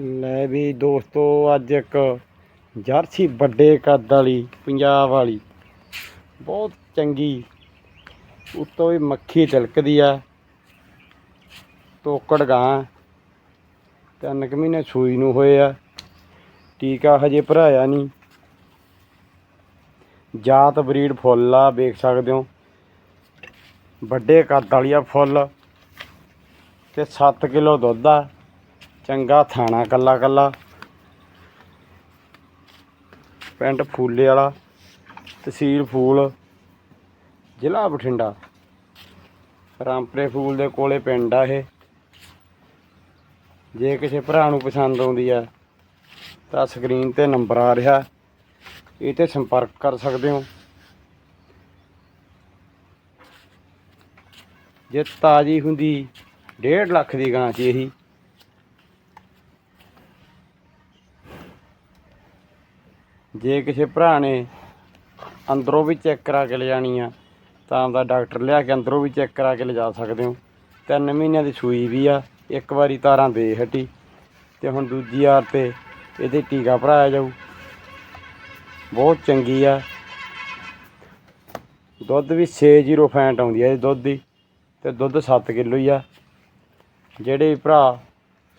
ਲੈ ਵੀ ਦੋਸਤੋ, ਅੱਜ ਇੱਕ ਜਰਸੀ ਵੱਡੇ ਕੱਦ ਵਾਲੀ, ਪੰਜਾਬ ਵਾਲੀ। ਬਹੁਤ ਚੰਗੀ। ਉੱਤੋਂ ਵੀ ਮੱਖੀ ਤਿਲਕਦੀ ਆ। ਤੋਕੜ ਗਾਂ। ਤਿੰਨ ਕੁ ਮਹੀਨੇ ਸੂਈ ਨੂੰ ਹੋਏ ਆ। ਟੀਕਾ ਹਜੇ ਭਰਾਇਆ ਨਹੀਂ। ਜਾਤ ਬਰੀਡ ਫੁੱਲ ਆ, ਵੇਖ ਸਕਦੇ ਹੋ। ਵੱਡੇ ਕੱਦ ਵਾਲੀ ਆ ਫੁੱਲ। ਤੇ 7 ਕਿਲੋ ਦੁੱਧ ਆ। ਚੰਗਾ ਥਾਣਾ ਕੱਲਾ ਕੱਲਾ। ਪਿੰਡ ਫੂਲੇ ਵਾਲਾ, ਤਹਿਸੀਲ ਫੂਲ, ਜ਼ਿਲ੍ਹਾ ਬਠਿੰਡਾ। ਰਾਮਪਰੇ ਫੂਲ ਦੇ ਕੋਲੇ ਪਿੰਡ ਆ ਇਹ। ਜੇ ਕਿਸੇ ਭਰਾ ਨੂੰ ਪਸੰਦ ਆਉਂਦੀ ਆ, ਤਾਂ ਸਕਰੀਨ ਤੇ ਨੰਬਰ ਆ ਰਿਹਾ। ਇਹ ਤੇ ਸੰਪਰਕ ਕਰ ਸਕਦੇ ਹੋ। ਜੇ ਤਾਜੀ ਹੁੰਦੀ 1.5 ਲੱਖ ਦੀ ਗਾਂ ਸੀ ਇਹੀ। ਜੇ ਕਿਸੇ ਭਰਾ ਨੇ ਅੰਦਰੋਂ ਵੀ ਚੈੱਕ ਕਰਾ ਕੇ ਲਿਜਾਣੀ ਆ, ਤਾਂ ਆਪਦਾ ਡਾਕਟਰ ਲਿਆ ਕੇ ਅੰਦਰੋਂ ਵੀ ਚੈੱਕ ਕਰਾ ਕੇ ਲਿਜਾ ਸਕਦੇ ਹੋ। ਤਿੰਨ ਮਹੀਨਿਆਂ ਦੀ ਸੂਈ ਵੀ ਆ, ਇੱਕ ਵਾਰੀ ਤਾਰਾਂ ਦੇ ਹਟੀ ਤੇ ਹੁਣ ਦੂਜੀ ਵਾਰ ਤੇ ਇਹਦੇ ਟੀਕਾ ਭਰਾਇਆ ਜਾਊ। ਬਹੁਤ ਚੰਗੀ ਆ। ਦੁੱਧ ਵੀ 6-0 ਫੈਂਟ ਆਉਂਦੀ ਆ ਇਹ ਦੁੱਧ ਦੀ ਤੇ ਦੁੱਧ 7 ਕਿਲੋ ਹੀ ਆ। ਜਿਹੜੇ ਭਰਾ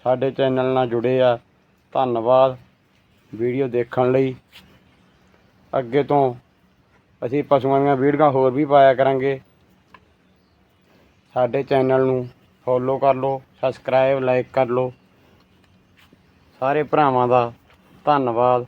ਸਾਡੇ ਚੈਨਲ ਨਾਲ ਜੁੜੇ ਆ, ਧੰਨਵਾਦ। ਵੀਡੀਓ ਦੇਖਣ ਲਈ। ਅੱਗੇ ਤੋਂ ਅਸੀਂ ਪਸ਼ੂਆਂ ਦੀਆਂ ਵੀਡੀਓ ਹੋਰ ਵੀ ਪਾਇਆ ਕਰਾਂਗੇ। ਸਾਡੇ ਚੈਨਲ ਨੂੰ ਫੋਲੋ ਕਰ ਲਓ ਸਬਸਕ੍ਰਾਈਬ ਲਾਈਕ ਕਰ ਲਓ। ਸਾਰੇ ਭਰਾਵਾਂ ਦਾ ਧੰਨਵਾਦ।